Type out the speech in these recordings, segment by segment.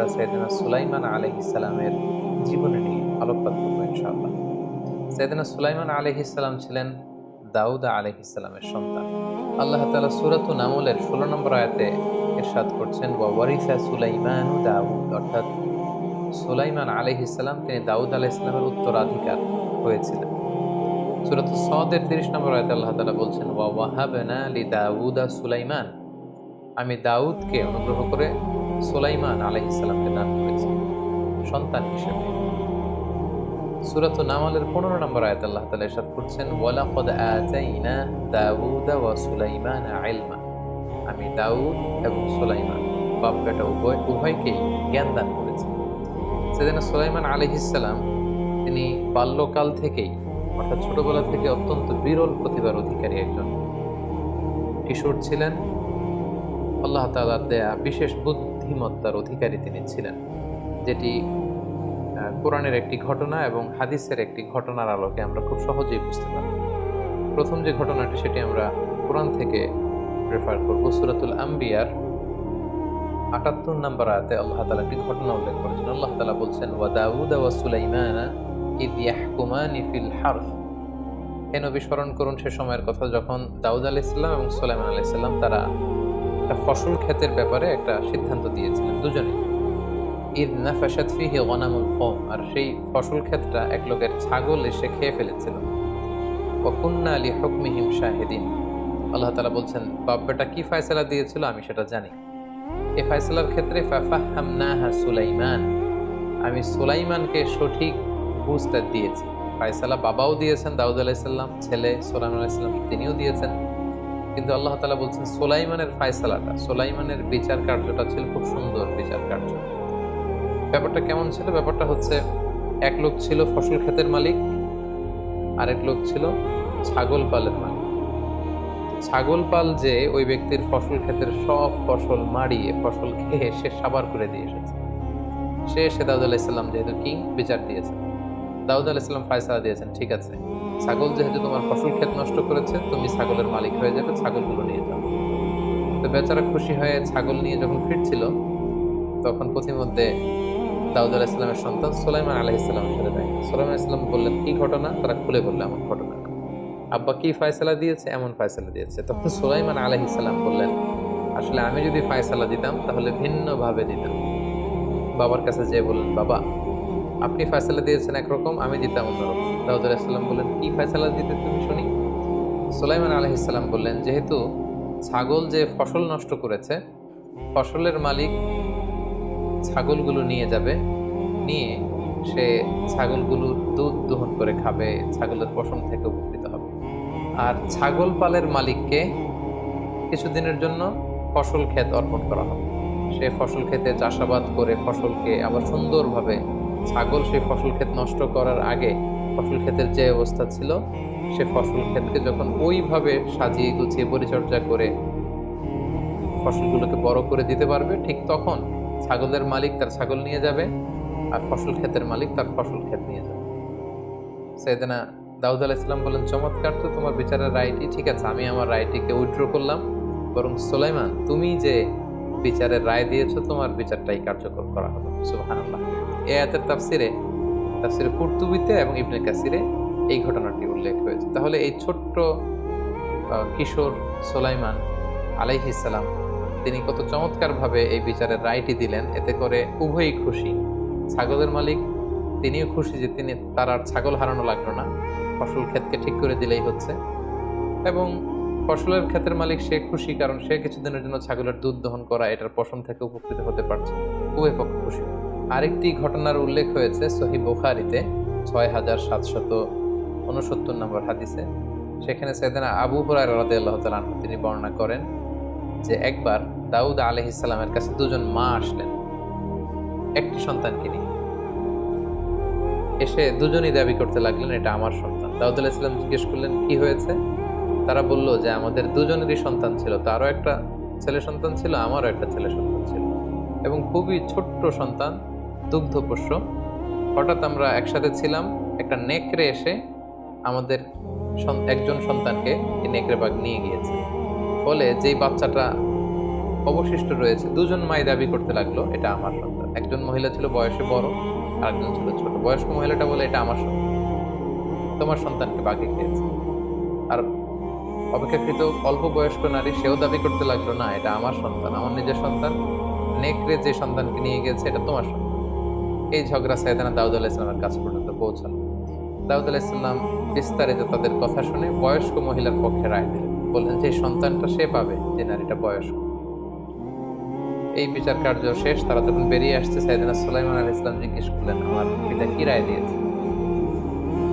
আমরা সৈয়দনা সুলাইমান আলহ নিয়ে আলোকপাত ইনশাআল্লাহ। সৈয়দনা সুলাইমান আলহ ছিলেন দাউদা আলহ সন্তান। আল্লাহ তালা সুরাতু নামলের ষোলো নম্বর আয়াতে এরশাদ করছেন ওয়ারিসা সুলাইমান দাউদ অর্থাৎ সুলাইমান আলহ ইসলাম তিনি দাউদ আলাহ ইসলামের উত্তরাধিকার হয়েছিলেন। সুরাত সদের তিরিশ নম্বর আয়তে আল্লাহ তালা বলছেন, ওয়া ওয়াহাবনা লি দাউদা সুলাইমান আমি দাউদকে অনুগ্রহ করে সুলাইমান আলাইহিসাল্লামকে দান করেছি। সন্তান হিসেবে। সুরাত নামালের পনেরো নম্বর আয়াত আল্লাহ তালা ইরশাদ করছেন, ওয়ালাকদ আতাইনা দাউদা ওয়া সুলাইমান ইলমা। আমি দাউদ এবং সুলাইমান, বাপ বেটা উভয়, উভয়কেই জ্ঞান দান করেছি। সেদিন সুলাইমান আলহিসাল্লাম তিনি বাল্যকাল থেকেই, অর্থাৎ ছোটবেলা থেকে অত্যন্ত বিরল প্রতিভার অধিকারী একজন। কিশোর ছিলেন। আল্লাহ তালার দেয়া বিশেষ বুদ্ধিমত্তার অধিকারী তিনি ছিলেন, যেটি কোরআনের একটি ঘটনা এবং হাদিসের একটি ঘটনার আলোকে আমরা খুব সহজেই বুঝতে পারি প্রথম যে ঘটনাটি, সেটি আমরা কোরআন থেকে রেফার করব, সুরাতুল আম্বিয়ার আটাত্তর নম্বর আয়াতে আল্লাহ তালা একটি ঘটনা উল্লেখ করেছেন। আল্লাহ তালা বলছেন, ওয়া দাউদ ওয়া সুলাইমানা ইদ ইয়াহকুমানি ফিল হারফ হে নবী, স্মরণ করুন সে সময়ের কথা যখন দাউদ আলাহ ইসলাম এবং সুলাইমান আলাহ ইসলাম তারা একটা ফসল ক্ষেতের ব্যাপারে একটা সিদ্ধান্ত দিয়েছিলেন দুজনে ঈদ নাফাসাদ ফিহি গনামুল কম আর সেই ফসল ক্ষেতটা এক লোকের ছাগল এসে খেয়ে ফেলেছিল। ওকুন্না আলী হকমিহিম শাহেদিন। আল্লাহ তালা বলছেন, বাপ বেটা কি ফায়সালা দিয়েছিল আমি সেটা জানি। এ ফায়সালার ক্ষেত্রে ফাফাহামনাহা সুলাইমান। আমি সুলাইমানকে সঠিক বুঝটা দিয়েছি। ফায়সালা বাবাও দিয়েছেন দাউদ আলাইসাল্লাম ছেলে সোলাইমান আলাইসাল্লাম তিনিও দিয়েছেন। কিন্তু আল্লাহ তালা বলছেন সোলাইমানের ফায়সালাটা, সোলাইমানের বিচার কার্যটা ছিল খুব সুন্দর বিচার কার্য। ব্যাপারটা কেমন ছিল? ব্যাপারটা হচ্ছে এক লোক ছিল ফসল ক্ষেতের মালিক, আরেক লোক ছিল ছাগল পালের মালিক। ছাগল পাল যে ওই ব্যক্তির ফসল ক্ষেতের সব ফসল মারিয়ে ফসল খেয়ে সে সাবার করে দিয়ে এসেছে। সে এসে দাউদ আলাইসাল্লাম যেহেতু কিং, বিচার দিয়েছে। দাউদ আলাইসাল্লাম ফায়সালা দিয়েছেন, ঠিক আছে। ছাগল যেহেতু তোমার ফসল ক্ষেত নষ্ট করেছে, তুমি ছাগলের মালিক হয়ে যাবে, ছাগলগুলো নিয়ে যাও। তো বেচারা খুশি হয়ে ছাগল নিয়ে যখন ফিরছিল, তখন পথিমধ্যে দাউদ আলাহিসাল্লামের সন্তান সোলাইমান আলাহিসাল্লামের সাথে দেয় সোলাইমান ইসলাম বললেন, কি ঘটনা? তারা খুলে বলল এমন ঘটনা। আব্বা কি ফায়সালা দিয়েছে? এমন ফায়সালা দিয়েছে। তখন সোলাইমান আলাহিসাল্লাম বললেন, আসলে আমি যদি ফায়সালা দিতাম, তাহলে ভিন্নভাবে দিতাম। বাবার কাছে যেয়ে বললেন, বাবা আপনি ফয়সালা দিয়েছেন একরকম, আমি দিতাম অন্যরকম। দাউদ আলাহিসাল্লাম বললেন, কি ফয়সালা দিতে তুমি শুনি? সুলাইমান আলহিসাল্লাম বললেন, যেহেতু ছাগল যে ফসল নষ্ট করেছে, ফসলের মালিক ছাগলগুলো নিয়ে যাবে, নিয়ে সে ছাগলগুলোর দুধ দহন করে খাবে, ছাগলের পশম থেকে উপকৃত হবে। আর ছাগল পালের মালিককে কিছুদিনের জন্য ফসল ক্ষেত অর্পণ করা হবে। সে ফসল ক্ষেতে চাষাবাদ করে ফসলকে আবার সুন্দরভাবে ছাগল সেই ফসল ক্ষেত নষ্ট করার আগে ফসল ক্ষেতের যে অবস্থা ছিল, সে ফসল ক্ষেতকে যখন ওইভাবে সাজিয়ে গুছিয়ে পরিচর্যা করে ফসলগুলোকে বড় করে দিতে পারবে, ঠিক তখন ছাগলের মালিক তার ছাগল নিয়ে যাবে আর ফসল ক্ষেতের মালিক তার ফসল ক্ষেত নিয়ে যাবে। সেদিনা দাউদ আলাহ ইসলাম বলেন, চমৎকার তো তোমার বিচারের রায়টি, ঠিক আছে, আমি আমার রায়টিকে উইথড্র করলাম। বরং সোলাইমান, তুমি যে বিচারের রায় দিয়েছ, তোমার বিচারটাই কার্যকর করা হলো। সুবহানাল্লাহ। এ আয়াতের তাফসিরে তাফসিরে কুর্তুবিতে এবং ইবনে কাসিরে এই ঘটনাটি উল্লেখ হয়েছে। তাহলে এই ছোট্ট কিশোর সোলাইমান আলাইহিসাল্লাম তিনি কত চমৎকারভাবে এই বিচারের রায়টি দিলেন। এতে করে উভয়ই খুশি। ছাগলের মালিক, তিনিও খুশি যে তিনি তার আর ছাগল হারানো লাগল না। ফসল ক্ষেতকে ঠিক করে দিলেই হচ্ছে। এবং ফসলের ক্ষেতের মালিক সে খুশি কারণ সে কিছুদিনের জন্য ছাগলের দুধ দহন করা এটার পশম থেকে উপকৃত হতে পারছে। উভয় পক্ষ খুশি। আরেকটি ঘটনার উল্লেখ হয়েছে সহি বোখারিতে ছয় হাজার সাতশত উনসত্তর নম্বর হাদিসে। সেখানে সেদিন আবু হরাই রাদে আল্লাহ তিনি বর্ণনা করেন যে একবার দাউদ আলহিসাল্লামের কাছে দুজন মা আসলেন, একটি সন্তানকে নিয়ে। এসে দুজনই দাবি করতে লাগলেন, এটা আমার সন্তান। দাউদ আলাহিসাল্লাম জিজ্ঞেস করলেন, কি হয়েছে? তারা বলল যে আমাদের দুজনেরই সন্তান ছিল তারও একটা ছেলে সন্তান ছিল, আমারও একটা ছেলে সন্তান ছিল। এবং খুবই ছোট্ট সন্তান, দুগ্ধপোষ্য। হঠাৎ আমরা একসাথে ছিলাম, একটা নেকড়ে এসে আমাদের একজন সন্তানকে নেকড়ে বাঘ নিয়ে গিয়েছে। ফলে যেই বাচ্চাটা অবশিষ্ট রয়েছে, দুজন মাই দাবি করতে লাগল, এটা আমার সন্তান। একজন মহিলা ছিল বয়সে বড় আর একজন ছিল ছোট। বয়স্ক মহিলাটা বলে এটা আমার সন্তান। তোমার সন্তানকে বাঘে খেয়েছে। অপেক্ষাকৃত অল্প বয়স্ক নারী সেও দাবি করতে লাগল, না, এটা আমার সন্তান, আমার নিজের সন্তান। নেকড়ে যে সন্তানকে নিয়ে গেছে, এটা তোমার সন্তান। এই ঝগড়া সাইদানা দাউদ আলাহ ইসলামের কাছ পর্যন্ত পৌঁছালো। দাউদ আলাহ ইসলাম বিস্তারিত তাদের কথা শুনে বয়স্ক মহিলার পক্ষে রায় দিলেন। বললেন, যে সন্তানটা সে পাবে, যে নারীটা বয়স্ক। এই বিচার কার্য শেষ, তারা যখন বেরিয়ে আসছে। সাইদিনা সুলাইমান আল ইসলাম জিজ্ঞেস করলেন, আমার পিতা কি রায় দিয়েছে?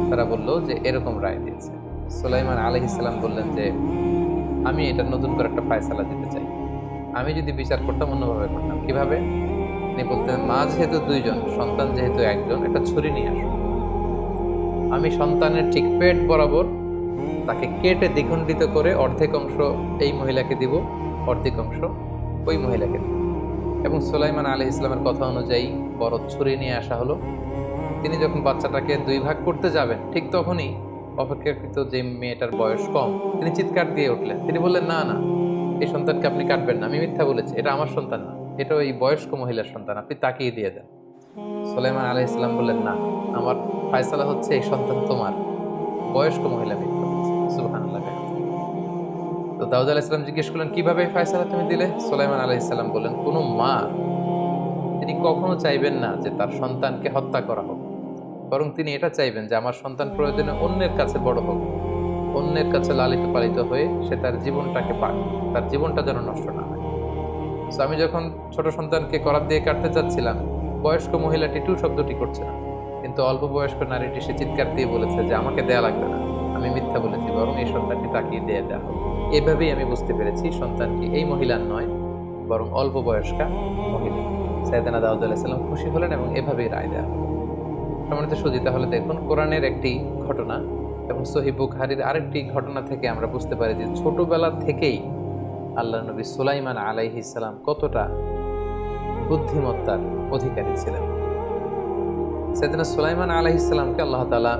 তারা বলল, যে এরকম রায় দিয়েছে। সুলাইমান আলহ ইসলাম বললেন যে, আমি এটা নতুন করে একটা ফায়সালা দিতে চাই। আমি যদি বিচার করতাম অন্যভাবে করতাম। কীভাবে? তিনি বলতেন, মা যেহেতু দুইজন, সন্তান যেহেতু একজন, একটা ছুরি নিয়ে আসুন আমি সন্তানের ঠিক পেট বরাবর তাকে কেটে দ্বিখণ্ডিত করে অর্ধেক অংশ এই মহিলাকে দিব, অর্ধেক অংশ ওই মহিলাকে দিব। এবং সুলাইমান আলী ইসলামের কথা অনুযায়ী বড় ছুরি নিয়ে আসা হলো। তিনি যখন বাচ্চাটাকে দুই ভাগ করতে যাবেন, ঠিক তখনই অপেক্ষাকৃত যে মেয়েটার বয়স কম, তিনি চিৎকার দিয়ে উঠলেন। তিনি বললেন, না না, এই সন্তানকে আপনি কাটবেন না, আমি মিথ্যা বলেছি, এটা আমার সন্তান না। এটা ওই বয়স্ক মহিলার সন্তান, আপনি তাকিয়ে দিয়ে দেন। সুলাইমান আলী ইসলাম বললেন, না, আমার ফায়সালা হচ্ছে এই সন্তান তোমার, বয়স্ক মহিলা মিথ্যা সুবহান তো দাউদ আলাহ ইসলাম জিজ্ঞেস করলেন, কীভাবে ফায়সালা তুমি দিলে? সুলাইমান আলাহ ইসলাম বললেন, কোনো মা, তিনি কখনো চাইবেন না যে তার সন্তানকে হত্যা করা হোক। বরং তিনি এটা চাইবেন যে আমার সন্তান প্রয়োজনে অন্যের কাছে বড় হোক। অন্যের কাছে লালিত পালিত হয়ে সে তার জীবনটাকে পাক তার জীবনটা যেন নষ্ট না হয়। তো আমি যখন ছোট সন্তানকে করার দিয়ে কাটতে চাচ্ছিলাম বয়স্ক মহিলাটি টু শব্দটি করছে না। কিন্তু অল্প বয়স্ক নারীটি সে চিৎকার দিয়ে বলেছে যে আমাকে দেয়া লাগবে না। আমি মিথ্যা বলেছি বরং এই সন্তানটি তাকিয়ে দিয়ে দেওয়া হবে এভাবেই আমি বুঝতে পেরেছি সন্তানটি এই মহিলার নয় বরং অল্প বয়স্কা মহিলা। সাইদানা দাউদ আলাইসাল্লাম খুশি হলেন এবং এভাবেই রায় দেওয়া সম্মানিত সুজি, তাহলে দেখুন, কোরআনের একটি ঘটনা এবং সহি বুখারির আরেকটি ঘটনা থেকে আমরা বুঝতে পারি যে ছোটবেলা থেকেই আল্লাহ নবী সুলাইমান আলাইহি ইসলাম কতটা বুদ্ধিমত্তার অধিকারী ছিলেন। সেদিন সুলাইমান আলাইহি ইসলামকে আল্লাহ তালা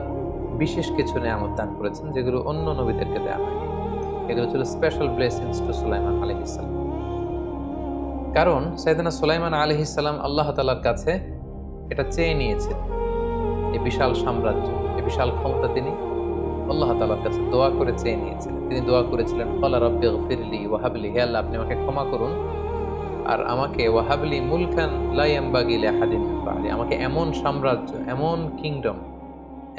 বিশেষ কিছু নিয়ামত দান করেছেন, যেগুলো অন্য নবীদেরকে দেওয়া হয় এগুলো ছিল স্পেশাল ব্লেসিংস টু সুলাইমান আলহ ইসলাম কারণ সাইদানা সুলাইমান আলহ ইসলাম আল্লাহ তালার কাছে এটা চেয়ে নিয়েছেন। এই বিশাল সাম্রাজ্য এই বিশাল ক্ষমতা তিনি আল্লাহ তালার কাছে দোয়া করে চেয়ে নিয়েছিলেন তিনি দোয়া করেছিলেন কলা রব্বে ফিরলি ওয়াহাবলি হে আল্লাহ, আপনি আমাকে ক্ষমা করুন। আর আমাকে ওয়াহাবলি মুলখান লাইয়াম্বাগিল হাদিন আমাকে এমন সাম্রাজ্য, এমন কিংডম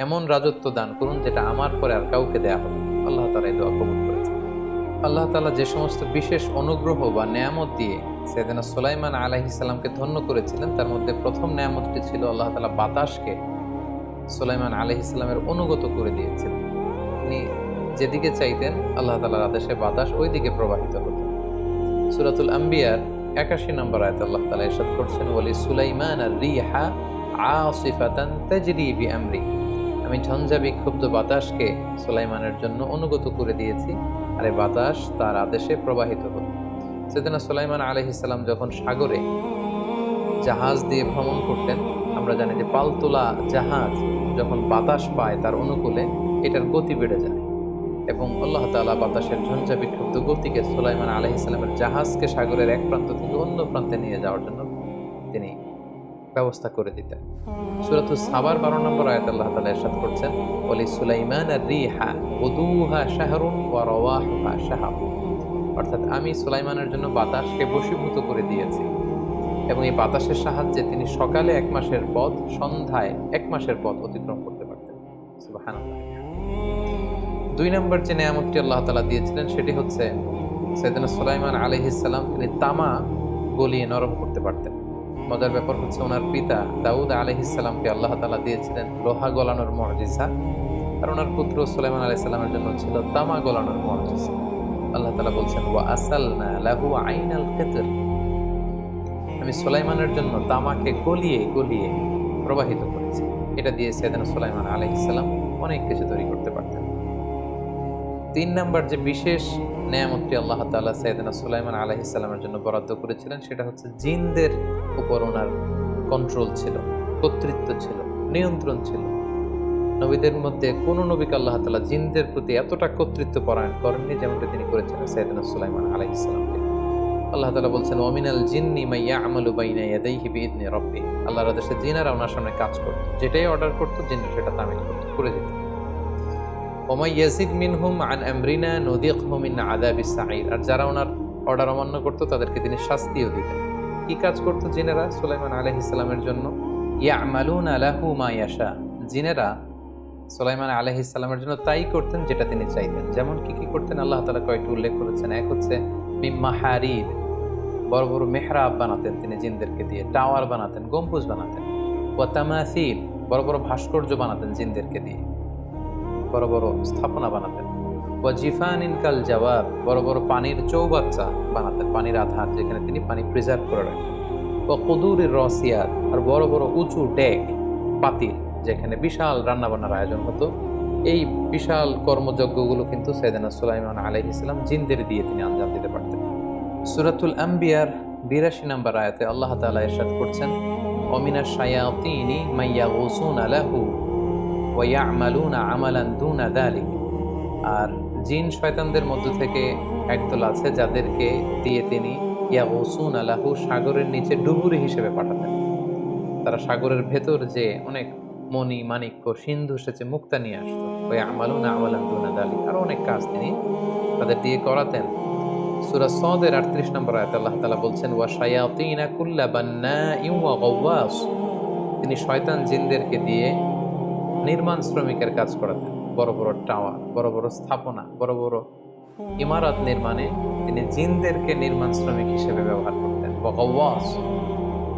এমন রাজত্ব দান করুন যেটা আমার পরে আর কাউকে দেয়া হবে আল্লাহ তালা এই দোয়া কবুল করেছেন। আল্লাহ তালা যে সমস্ত বিশেষ অনুগ্রহ বা নেয়ামত দিয়ে সেদিনা সুলাইমান আলাহিসাল্লামকে ধন্য করেছিলেন, তার মধ্যে প্রথম নেয়ামতটি ছিল আল্লাহ তালা বাতাসকে সুলাইমান আলহিসাল্লামের অনুগত করে দিয়েছেন। তিনি যেদিকে চাইতেন, আল্লাহ তালার আদেশে বাতাস ওই দিকে প্রবাহিত হতো। সুরাতুল আম্বিয়ার একাশি নম্বর আয়ত আল্লাহ তালা এসব করছেন বলি সুলাইমান আর রিহা আসিফাতান তাজরি বি আমরি আমি ঝঞ্ঝা বিক্ষুব্ধ বাতাসকে সুলাইমানের জন্য অনুগত করে দিয়েছি, আর বাতাস তার আদেশে প্রবাহিত হতো। সেদিন সুলাইমান আলহিসাল্লাম যখন সাগরে জাহাজ দিয়ে ভ্রমণ করতেন, আমরা জানি যে পালতোলা জাহাজ যখন বাতাস পায় তার অনুকূলে এটার গতি বেড়ে যায় এবং আল্লাহ তালা বাতাসের ঝঞ্ঝা বিক্ষুব্ধ গতিকে সুলাইমান আলহিসাল্লামের জাহাজকে সাগরের এক প্রান্ত থেকে অন্য প্রান্তে নিয়ে যাওয়ার জন্য তিনি ব্যবস্থা করে দিতেন। সুরাত সাবার বারো নম্বর আয়াত আল্লাহ তালা এরশাদ করছেন বলি সুলাইমান রিহা উদুহা শাহরুন অর্থাৎ আমি সুলাইমানের জন্য বাতাসকে বশীভূত করে দিয়েছি। এবং এই বাতাসের সাহায্যে তিনি সকালে এক মাসের পথ, সন্ধ্যায় এক মাসের পথ অতিক্রম করতে পারতেন। দুই নম্বর যে নিয়ামতটি আল্লাহ তালা দিয়েছিলেন, সেটি হচ্ছে সেদিন সুলাইমান আলহিসাল্লাম তিনি তামা গলিয়ে নরম করতে পারতেন। মজার ব্যাপার হচ্ছে ওনার পিতা দাউদ আলহিসাল্লামকে আল্লাহ তালা দিয়েছিলেন লোহা গলানোর মর্জিসা আর ওনার পুত্র সুলাইমান আলাইসাল্লামের জন্য ছিল তামা গলানোর মর্জিসা আল্লাহ তালা বলছেন, ওয়া আসাল না লাহু আইন আল আমি সোলাইমানের জন্য তামাকে গলিয়ে গলিয়ে প্রবাহিত করেছি। এটা দিয়ে সেদিন সুলাইমান আলহিসাল্লাম অনেক কিছু তৈরি করতে পারতেন। তিন নাম্বার যে বিশেষ নেয়ামতটি আল্লাহ তাল্লাহ সৈয়দনা সুলাইমান আলহিসাল্লামের জন্য বরাদ্দ করেছিলেন, সেটা হচ্ছে জিনদের উপর ওনার কন্ট্রোল ছিল, কর্তৃত্ব ছিল, নিয়ন্ত্রণ ছিল। নবীদের মধ্যে কোনো নবীকে আল্লাহ তালা জিনদের প্রতি এতটা কর্তৃত্ব পরায়ণ করেননি যেমনটা তিনি করেছিলেন সৈয়দনা সুলাইমান আলহিসাল্লামকে আল্লাহ তালা বলছেন ওমিনাল জিন্নি মাইয়া আমালু বাইনা ইয়াদাইহি বিইদনি রব্বি আল্লাহর আদেশে জিনারা ওনার সামনে কাজ করত। যেটাই অর্ডার করতো জিনরা সেটা তামিল করতো, করে দিত। ওমাই ইয়াজিদ মিনহুম আন আমরিনা নদিকহু মিন আযাবিস সাঈর। আর যারা ওনার অর্ডার অমান্য করতো, তাদেরকে তিনি শাস্তিও দিতেন। কি কাজ করতো জিনেরা সুলাইমান আলাইহিস সালামের জন্য? ইয়ামালুনা লাহু মা ইয়াশা। জিনেরা সুলাইমান আলাইহিস সালামের জন্য তাই করতেন যেটা তিনি চাইতেন। যেমন কি কি করতেন? আল্লাহ তালা কয়েকটি উল্লেখ করেছেন। এক হচ্ছে মিম্মা হারির বড় বড় মেহরাব বানাতেন তিনি জিনদেরকে দিয়ে, টাওয়ার বানাতেন, গম্বুজ বানাতেন। ওয়াতামাসিল বড় বড় ভাস্কর্য বানাতেন জিনদেরকে দিয়ে। বড় বড় স্থাপনা বানাতেন। ওয়া জিফানিন কাল জবাব বড় বড় পানির চৌবাচ্চা বানাতেন, পানির আধার যেখানে তিনি পানি প্রিজার্ভ করে রাখতেন। ও কুদুরের রসিয়াত আর বড় বড় উঁচু ডেক, পাতিল, যেখানে বিশাল রান্নাবান্নার আয়োজন হতো। এই বিশাল কর্মযজ্ঞগুলো কিন্তু সৈদানা সুলাইমান আলহ ইসলাম জিনদের দিয়ে তিনি আঞ্জাম দিতে পারতেন। সুরাতুল আম্বিয়ার বিরাশি নম্বর আয়াতে আল্লাহ তালা এরশাদ করছেন, অমিনা শায়াতিনি মাইয়া ওসুন আলাহু ওয়াইয়ামালুনা আমালান দুনা দালিক আর জিন শয়তানদের মধ্য থেকে একদল আছে যাদেরকে দিয়ে তিনি ইয়া ওসুন আলাহু সাগরের নিচে ডুবুরি হিসেবে পাঠাতেন। তারা সাগরের ভেতর যে অনেক মণি, মাণিক্য, সিন্ধু, সেচে মুক্তা নিয়ে আসতো। ওই আমালুনা আমালান দুনা দালিক আরও অনেক কাজ তিনি তাদের দিয়ে করাতেন। সুরা সদের আটত্রিশ নম্বর আয়াত আল্লাহ তালা বলছেন, ওয়া শায়াতিনা কুল্লা বান্না ইউয়া গওয়াস। তিনি শয়তান জিনদেরকে দিয়ে নির্মাণ শ্রমিকের কাজ করাতেন। বড় বড় টাওয়ার, বড় বড় স্থাপনা, বড় বড় ইমারত নির্মাণে তিনি জিনদেরকে নির্মাণ শ্রমিক হিসেবে ব্যবহার করতেন। গওয়াস।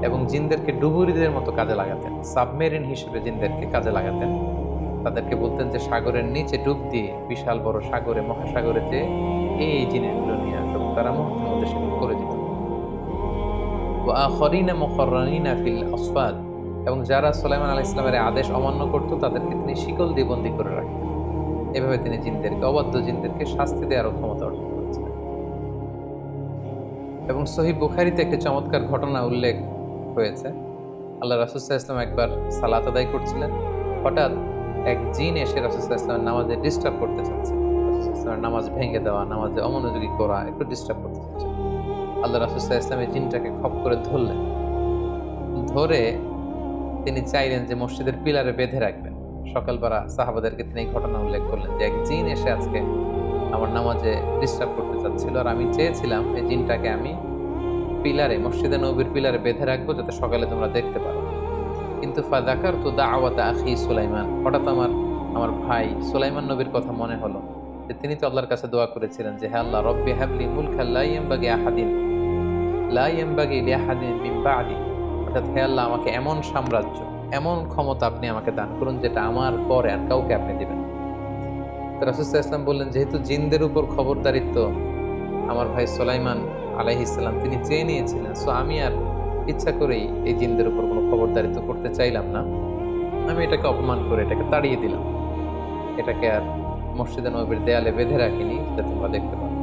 এবং জিনদেরকে ডুবুরিদের মতো কাজে লাগাতেন। সাবমেরিন হিসেবে জিনদেরকে কাজে লাগাতেন। তাদেরকে বলতেন যে সাগরের নিচে ডুব দিয়ে বিশাল বড় সাগরে, মহাসাগরে যে এই জিনিসগুলো নিয়ে আসো, তারা মুহূর্তের সেগুলো করে দিত খরিনা মকরানিনা ফিল আসফাদ, এবং যারা সোলাইমান আলাহ ইসলামের আদেশ অমান্য করত, তাদেরকে তিনি শিকল দিয়ে বন্দি করে রাখতেন। এভাবে তিনি জিনদেরকে, অবাধ্য জিনদেরকে শাস্তি দেওয়ার ক্ষমতা অর্জন করেছিলেন এবং সহি বুখারিতে একটি চমৎকার ঘটনা উল্লেখ হয়েছে আল্লাহ রাসুসাহ ইসলাম একবার সালাত আদায় করছিলেন। হঠাৎ এক জিন এসে রাসুসাহ ইসলামের নামাজে ডিস্টার্ব করতে চাচ্ছে। নামাজ ভেঙে দেওয়া, নামাজে অমনোযোগী করা, একটু ডিস্টার্ব করতে চাচ্ছে। আল্লাহ রাসুসাহ ইসলামের জিনটাকে খপ করে ধরলেন। ধরে তিনি চাইলেন যে মসজিদের পিলারে বেঁধে রাখবেন। সকালবেলা সাহাবাদেরকে তিনি ঘটনা উল্লেখ করলেন যে, এক জিন এসে আজকে আমার নামাজে ডিস্টার্ব করতে চাচ্ছিল আর আমি চেয়েছিলাম এই জিনটাকে আমি পিলারে, মসজিদে নবীর পিলারে বেঁধে রাখব যাতে সকালে তোমরা দেখতে পারো। কিন্তু ফাদাকার তো দা আওয়াতা আখি সুলাইমান। হঠাৎ আমার আমার ভাই সুলাইমান নবীর কথা মনে হলো যে তিনি তো আল্লাহর কাছে দোয়া করেছিলেন যে হ্যাঁ আল্লাহ, রব্বি হাবলি মুলখা লাইয়ামবাগি আহাদিন লাইয়ামবাগি লিয়াহাদিন মিন বাদি। অর্থাৎ হে আল্লাহ, আমাকে এমন সাম্রাজ্য, এমন ক্ষমতা আপনি আমাকে দান করুন যেটা আমার পরে আর কাউকে আপনি দিবেন রাসুসাহ ইসলাম বললেন, যেহেতু জিনদের উপর খবরদারিত্ব আমার ভাই সোলাইমান আলাইহি ইসলাম তিনি চেয়ে নিয়েছিলেন, সো আমি আর ইচ্ছা করেই এই জিনদের উপর কোনো খবরদারিত্ব করতে চাইলাম না। আমি এটাকে অপমান করে এটাকে তাড়িয়ে দিলাম। এটাকে আর মসজিদে নবীর দেয়ালে বেঁধে রাখিনি যাতে তোমরা দেখতে পারো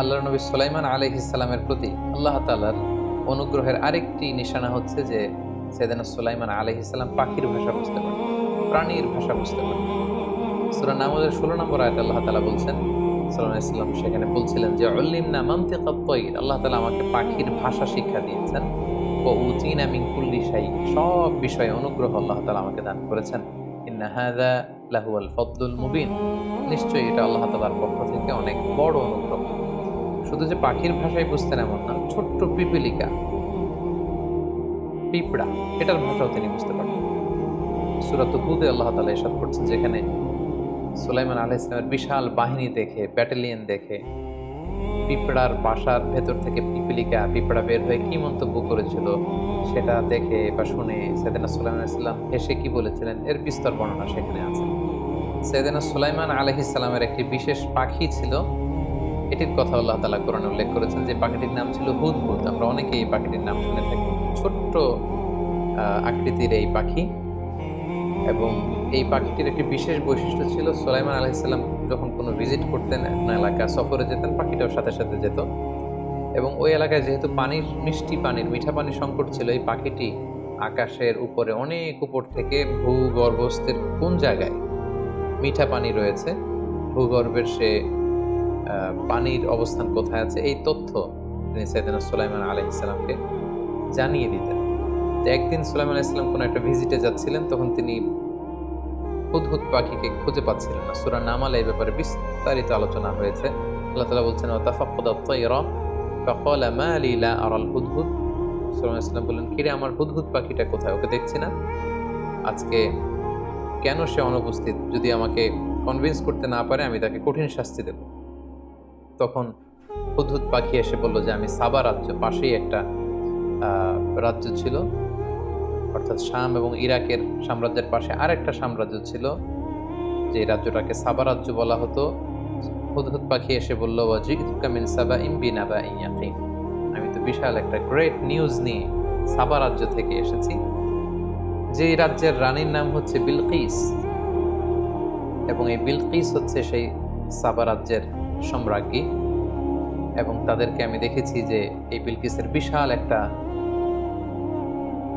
আল্লাহ নবী সোলাইমান আলাইহি ইসলামের প্রতি আল্লাহ তালার অনুগ্রহের আরেকটি নিশানা হচ্ছে যে, সেদিনা সুলাইমান আলহ ইসলাম পাখির ভাষা বুঝতে পারেন প্রাণীর ভাষা বুঝতে পারেন সুরা নামাজের ষোলো নম্বর আয়ত আল্লাহ তালা বলছেন সাল্লাহ ইসলাম সেখানে বলছিলেন যে অল্লিম না মান্তে কত্তইর আল্লাহ তালা আমাকে পাখির ভাষা শিক্ষা দিয়েছেন। সব বিষয়ে অনুগ্রহ আল্লাহ তালা আমাকে দান করেছেন। ইন্না লাহুয়াল ফদলুল মুবিন। নিশ্চয়ই এটা আল্লাহ তালার পক্ষ থেকে অনেক বড় অনুগ্রহ। শুধু যে পাখির ভাষায় বুঝতেন এমন না, ছোট্ট পিপিলিকা, পিঁপড়া, এটার ভাষাও তিনি বুঝতে পারতেন। সুরাত হুদে আল্লাহ তালা এসব করছেন যেখানে সুলাইমান আলাহ ইসলামের বিশাল বাহিনী দেখে, ব্যাটালিয়ন দেখে পিঁপড়ার বাসার ভেতর থেকে পিপিলিকা, পিঁপড়া বের হয়ে কি মন্তব্য করেছিল সেটা দেখে বা শুনে সেদিনা সুলাইমান ইসলাম হেসে কি বলেছিলেন এর বিস্তর বর্ণনা সেখানে আছে। সেদিনা সুলাইমান আলহিসাল্লামের একটি বিশেষ পাখি ছিল। এটির কথা আল্লাহ তালা কোরআনে উল্লেখ করেছেন যে পাখিটির নাম ছিল হুদহুদ আমরা অনেকেই এই পাখিটির নাম শুনে থাকি। ছোট্ট আকৃতির এই পাখি। এবং এই পাখিটির একটি বিশেষ বৈশিষ্ট্য ছিল সোলাইমান আলাইসাল্লাম যখন কোনো ভিজিট করতেন এলাকা সফরে যেতেন, পাখিটাও সাথে সাথে যেত। এবং ওই এলাকায় যেহেতু পানির, মিষ্টি পানির, মিঠা পানির সংকট ছিল, এই পাখিটি আকাশের উপরে অনেক উপর থেকে ভূগর্ভস্থের কোন জায়গায় মিঠা পানি রয়েছে, ভূগর্ভের সে পানির অবস্থান কোথায় আছে, এই তথ্য তিনি সৈয়দনা সুলাইমান আলহ ইসলামকে জানিয়ে দিতেন। একদিন সুলাইমান ইসলাম কোনো একটা ভিজিটে যাচ্ছিলেন, তখন তিনি হুদহুদ পাখিকে খুঁজে পাচ্ছিলেন না। সুরা নামালে এই ব্যাপারে বিস্তারিত আলোচনা হয়েছে। আল্লাহ তালা বলছেন হুদহুদ সুলাইমান ইসলাম বললেন, কিরে, আমার হুদহুদ পাখিটা কোথায়? ওকে দেখছি না? আজকে কেন সে অনুপস্থিত? যদি আমাকে কনভিন্স করতে না পারে, আমি তাকে কঠিন শাস্তি দেব। তখন হুদহুদ পাখি এসে বলল যে, আমি সাবা রাজ্য পাশেই একটা রাজ্য ছিল। অর্থাৎ শাম এবং ইরাকের সাম্রাজ্যের পাশে আরেকটা সাম্রাজ্য ছিল, যে রাজ্যটাকে সাবা রাজ্য বলা হতো। হুদহুদ পাখি এসে বলল ওয়াজিতুকা মিন সাবা ইম বিনাবা ইয়াকিন। আমি তো বিশাল একটা গ্রেট নিউজ নিয়ে সাবা রাজ্য থেকে এসেছি। যে রাজ্যের রানীর নাম হচ্ছে বিলকিস এবং এই বিলকিস হচ্ছে সেই সাবা রাজ্যের সম্রাজ্ঞী। এবং তাদেরকে আমি দেখেছি যে এই বিলকিসের বিশাল একটা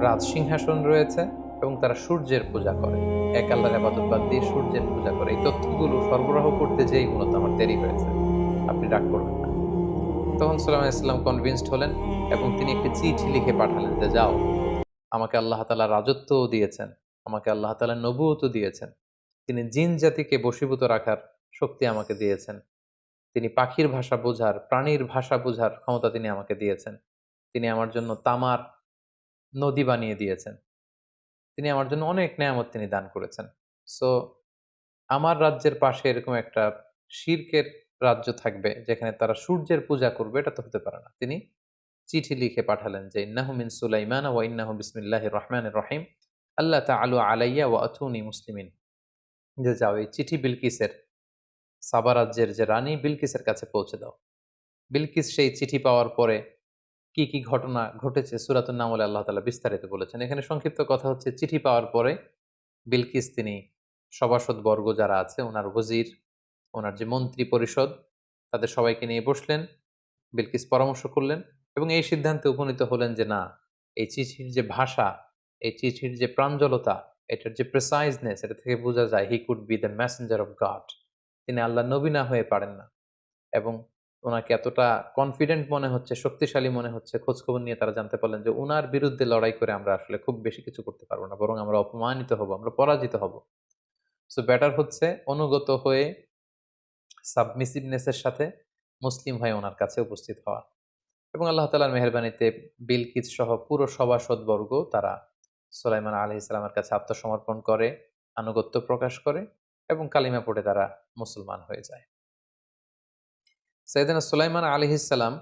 রাজ সিংহাসন রয়েছে এবং তারা সূর্যের পূজা করে। এক আল্লাহর আবাদত বাদ দিয়ে সূর্যের পূজা করে। এই তথ্যগুলো সরবরাহ করতে যেই মূলত আমার দেরি হয়েছে। আপনি রাগ করবেন না। তখন সালাম ইসলাম কনভিন্সড হলেন এবং তিনি একটি চিঠি লিখে পাঠালেন যে, যাও, আমাকে আল্লাহ তালা রাজত্বও দিয়েছেন। আমাকে আল্লাহ তালা নবুয়তও দিয়েছেন। তিনি জিন জাতিকে বশীভূত রাখার শক্তি আমাকে দিয়েছেন। তিনি পাখির ভাষা বোঝার, প্রাণীর ভাষা বোঝার ক্ষমতা তিনি আমাকে দিয়েছেন। তিনি আমার জন্য তামার নদী বানিয়ে দিয়েছেন। তিনি আমার জন্য অনেক নেয়ামত তিনি দান করেছেন। সো আমার রাজ্যের পাশে এরকম একটা শির্কের রাজ্য থাকবে, যেখানে তারা সূর্যের পূজা করবে, এটা তো হতে পারে না। তিনি চিঠি লিখে পাঠালেন যে, ইন্নাহু মিন সুলাইমান ওয়া ইন্নাহু বিসমিল্লাহির রহমানির রহিম। আল্লাহ তাআলু আলাইয়া ওয়া আতুনি মুসলিমিন। যে, যাও, এই চিঠি বিলকিসের সাবা রাজ্যের যে রানী, বিলকিসের কাছে পৌঁছে দাও। বিলকিস সেই চিঠি পাওয়ার পরে কি কি ঘটনা ঘটেছে? সুরাতুন নামলে আল্লাহ তালা বিস্তারিত বলেছেন। এখানে সংক্ষিপ্ত কথা হচ্ছে, চিঠি পাওয়ার পরে বিলকিস তিনি সভাসদ বর্গ যারা আছে, ওনার ওজির ওনার যে মন্ত্রী পরিষদ, তাদের সবাইকে নিয়ে বসলেন, বিলকিস পরামর্শ করলেন এবং এই সিদ্ধান্তে উপনীত হলেন যে, না, এই চিঠির যে ভাষা, এই চিঠির যে প্রাঞ্জলতা, এটার যে প্রেসাইজনেস এটা থেকে বোঝা যায় he could be the messenger of God তিনি আল্লাহ নবী না হয়ে পারেন না। এবং ওনাকে এতটা কনফিডেন্ট মনে হচ্ছে, শক্তিশালী মনে হচ্ছে, খোঁজখবর নিয়ে তারা জানতে পারলেন যে ওনার বিরুদ্ধে লড়াই করে আমরা আসলে খুব বেশি কিছু করতে পারব না, বরং আমরা অপমানিত হব, আমরা পরাজিত হব। সো ব্যাটার হচ্ছে অনুগত হয়ে সাবমিসিভনেসের সাথে মুসলিম হয়ে ওনার কাছে উপস্থিত হওয়া। এবং আল্লাহ তালার মেহরবানিতে বিলকিত সহ পুরো সভাসদবর্গ তারা সোলাইমান আলি ইসলামের কাছে আত্মসমর্পণ করে, আনুগত্য প্রকাশ করে এবং কালিমা পড়ে তারা মুসলমান হয়ে যায়। সৈয়দিনা সুলাইমান আলী ইসাল্লাম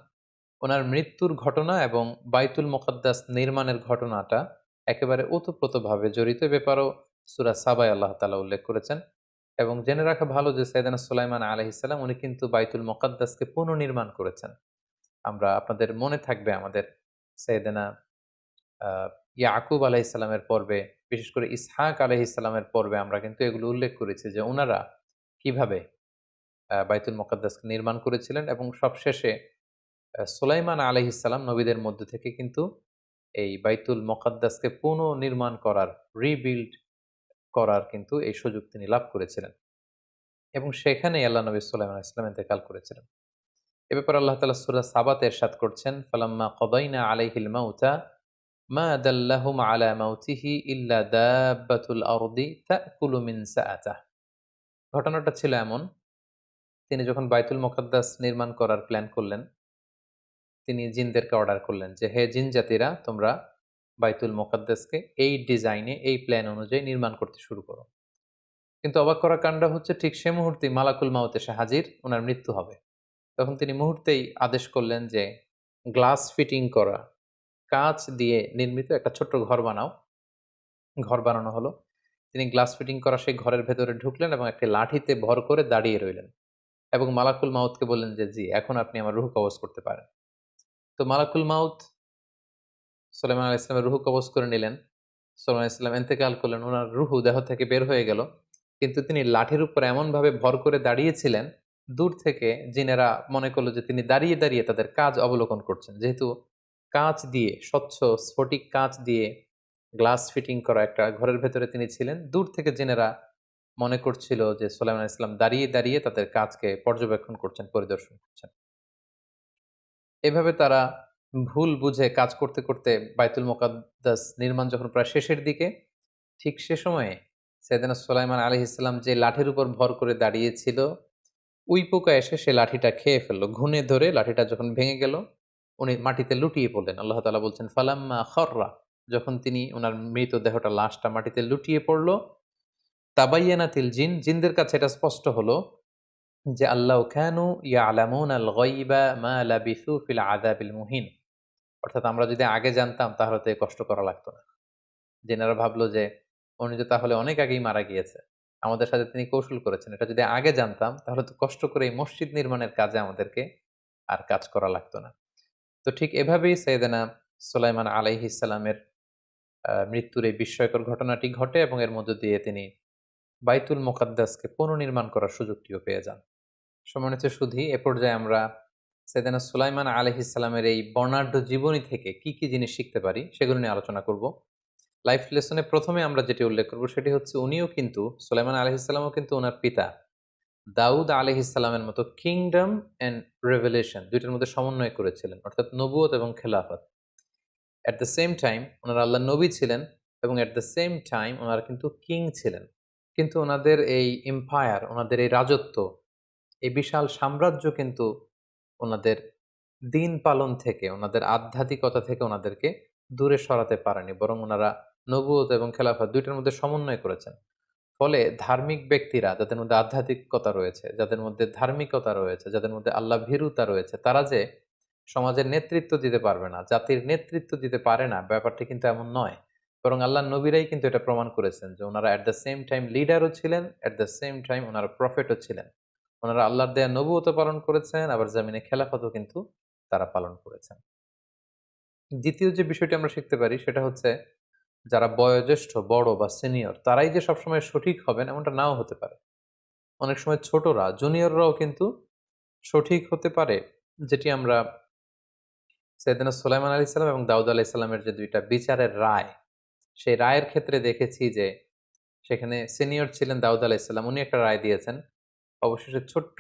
ওনার মৃত্যুর ঘটনা এবং বাইতুল মোকাদ্দাস নির্মাণের ঘটনাটা একেবারে ওতপ্রোতভাবে জড়িত ব্যাপারেও সুরা সাবাই আল্লাহ তালা উল্লেখ করেছেন। এবং জেনে রাখা ভালো যে সৈয়দানা সুলাইমান আলহ ইসলাম উনি কিন্তু বাইতুল মোকাদ্দাসকে পুনর্নির্মাণ করেছেন। আমরা আপনাদের মনে থাকবে আমাদের সৈয়দানা আহ, ইয়াকুব ইসলামের পর্বে বিশেষ করে ইসহাক আলহ ইসলামের পর্বে আমরা কিন্তু এগুলো উল্লেখ করেছি যে ওনারা কীভাবে বাইতুল মোকাদ্দাসকে নির্মাণ করেছিলেন এবং সবশেষে সুলাইমান আলহ ইসলাম নবীদের মধ্যে থেকে কিন্তু এই বাইতুল মোকাদ্দাসকে পুনর্নির্মাণ করার রিবিল্ড করার কিন্তু এই সুযোগ তিনি লাভ করেছিলেন। এবং সেখানেই আল্লাহ নবী সুলাইমান ইসলাম ইন্তেকাল করেছিলেন। এ ব্যাপারে আল্লাহ তালা সুরা সাবাত এরশাদ করছেন, ফালাম্মা কদাইনা আলাইহিল মাউতা, মা দাল্লাহুম আলা মাউতিহি ইল্লা দাব্বাতুল আরদি তাকুলু মিন সাআতাহ। ঘটনাটা ছিল এমন তিনি যখন বাইতুল মোকাদ্দাস নির্মাণ করার প্ল্যান করলেন, তিনি জিনদেরকে অর্ডার করলেন যে, হে জিন জাতিরা, তোমরা বাইতুল মোকাদ্দাসকে এই ডিজাইনে এই প্ল্যান অনুযায়ী নির্মাণ করতে শুরু করো। কিন্তু অবাক করা কাণ্ড হচ্ছে, ঠিক সে মুহূর্তে মালাকুল মাউত এসে হাজির ওনার মৃত্যু হবে। তখন তিনি মুহূর্তেই আদেশ করলেন যে, গ্লাস ফিটিং করা, কাঁচ দিয়ে নির্মিত একটা ছোট্ট ঘর বানাও। ঘর বানানো হলো। তিনি গ্লাস ফিটিং করা সেই ঘরের ভেতরে ঢুকলেন এবং একটি লাঠিতে ভর করে দাঁড়িয়ে রইলেন। এবং মালাকুল মাউতকে বললেন যে, জি, এখন আপনি আমার রুহ কবজ করতে পারেন। তো মালাকুল মাউত সোলেমান আল ইসলামের রুহু কবজ করে নিলেন। সোলেমান ইসলাম এন্তেকাল করলেন ওনার রুহু দেহ থেকে বের হয়ে গেল। কিন্তু তিনি লাঠির উপর এমনভাবে ভর করে দাঁড়িয়েছিলেন, দূর থেকে জিনেরা মনে করল যে, তিনি দাঁড়িয়ে দাঁড়িয়ে তাদের কাজ অবলোকন করছেন। যেহেতু কাঁচ দিয়ে, স্বচ্ছ স্ফটিক কাঁচ দিয়ে গ্লাস ফিটিং করা একটা ঘরের ভেতরে তিনি ছিলেন, দূর থেকে জেনেরা মনে করছিল যে সোলাইমান ইসলাম দাঁড়িয়ে দাঁড়িয়ে তাদের কাজকে পর্যবেক্ষণ করছেন, পরিদর্শন করছেন। এভাবে তারা ভুল বুঝে কাজ করতে করতে বাইতুল মোকাদ্দাস নির্মাণ যখন প্রায় শেষের দিকে, ঠিক সে সময়ে সৈয়দনা সুলাইমান আলি ইসলাম যে লাঠির উপর ভর করে দাঁড়িয়েছিল উই পোকা এসে সে লাঠিটা খেয়ে ফেলল। ঘুনে ধরে লাঠিটা যখন ভেঙে গেল, উনি মাটিতে লুটিয়ে পড়লেন। আল্লাহ তালা বলছেন, ফালাম্মা খররা। যখন তিনি ওনার মৃতদেহটা লাশটা মাটিতে লুটিয়ে পড়ল তাবাইয়ানাতিল জিন, জিনদের কাছে এটা স্পষ্ট হলো যে, আল্লাহ খানু ইয়া আলামুন আল গইবা মা লাবিসু ফিল আদাবিল মুহিন। অর্থাৎ আমরা যদি আগে জানতাম, তাহলে তো কষ্ট করা লাগতো না। জেনারা ভাবলো যে, উনি তো তাহলে অনেক আগেই মারা গিয়েছে। আমাদের সাথে তিনি কৌশল করেছেন। এটা যদি আগে জানতাম, তাহলে তো কষ্ট করে এই মসজিদ নির্মাণের কাজে আমাদেরকে আর কাজ করা লাগতো না। তো ঠিক এভাবেই সৈয়দানা সুলাইমান আলাইহি ইসলামের মৃত্যুর এই বিস্ময়কর ঘটনাটি ঘটে এবং এর মধ্য দিয়ে তিনি বাইতুল মোকাদ্দাসকে পুনর্নির্মাণ করার সুযোগটিও পেয়ে যান। সম্মানিত শুধু এ পর্যায়ে আমরা সৈয়দানা সুলাইমান আলহ ইসলামের এই বর্ণাঢ্য জীবনী থেকে কি কি জিনিস শিখতে পারি সেগুলো নিয়ে আলোচনা করব। লাইফ লেসনে প্রথমে আমরা যেটি উল্লেখ করব সেটি হচ্ছে উনিও কিন্তু, সুলাইমান আলহ ইসলামও কিন্তু ওনার পিতা। দাউদ আলহ ইসলামের মতো কিংডম অ্যান্ড রেভেলেশন দুইটার মধ্যে সমন্বয় করেছিলেন, অর্থাৎ নবুয়ত এবং খেলাফত। অ্যাট দ্য সেম টাইম ওনারা আল্লাহ নবী ছিলেন এবং অ্যাট দ্য সেম টাইম ওনারা কিন্তু কিং ছিলেন। কিন্তু ওনাদের এই এম্পায়ার ওনাদের এই রাজত্ব, এই বিশাল সাম্রাজ্য কিন্তু ওনাদের দিন পালন থেকে, ওনাদের আধ্যাত্মিকতা থেকে ওনাদেরকে দূরে সরাতে পারেনি। বরং ওনারা নবুয়ত এবং খেলাফত দুইটার মধ্যে সমন্বয় করেছেন। ফলে ধার্মিক ব্যক্তিরা যাদের মধ্যে আধ্যাত্মিকতা রয়েছে, যাদের মধ্যে ধার্মিকতা রয়েছে, যাদের মধ্যে আল্লাহ ভীরুতা রয়েছে, তারা যে সমাজের নেতৃত্ব দিতে পারবে না, জাতির নেতৃত্ব দিতে পারে না, ব্যাপারটি কিন্তু এমন নয়। বরং আল্লাহ নবীরাই কিন্তু এটা প্রমাণ করেছেন যে ওনারা অ্যাট দ্য সেম টাইম লিডারও ছিলেন অ্যাট দ্য সেম টাইম ওনারা প্রফেটও ছিলেন। ওনারা আল্লাহর দেয়া নবুয়ত পালন করেছেন, আবার জামিনে খেলাফতও কিন্তু তারা পালন করেছেন। দ্বিতীয় যে বিষয়টি আমরা শিখতে পারি সেটা হচ্ছে যারা বয়োজ্যেষ্ঠ, বড় বা সিনিয়র তারাই যে সবসময় সঠিক হবেন এমনটা নাও হতে পারে। অনেক সময় ছোটরা জুনিয়ররাও কিন্তু সঠিক হতে পারে, যেটি আমরা সৈয়দিনা সোলাইমান আলি সাল্লাম এবং দাউদ আলাহ ইসলামের যে দুইটা বিচারের রায় সেই রায়ের ক্ষেত্রে দেখেছি যে, সেখানে সিনিয়র ছিলেন দাউদ আলাহিসাল্লাম উনি একটা রায় দিয়েছেন। অবশেষে ছোট্ট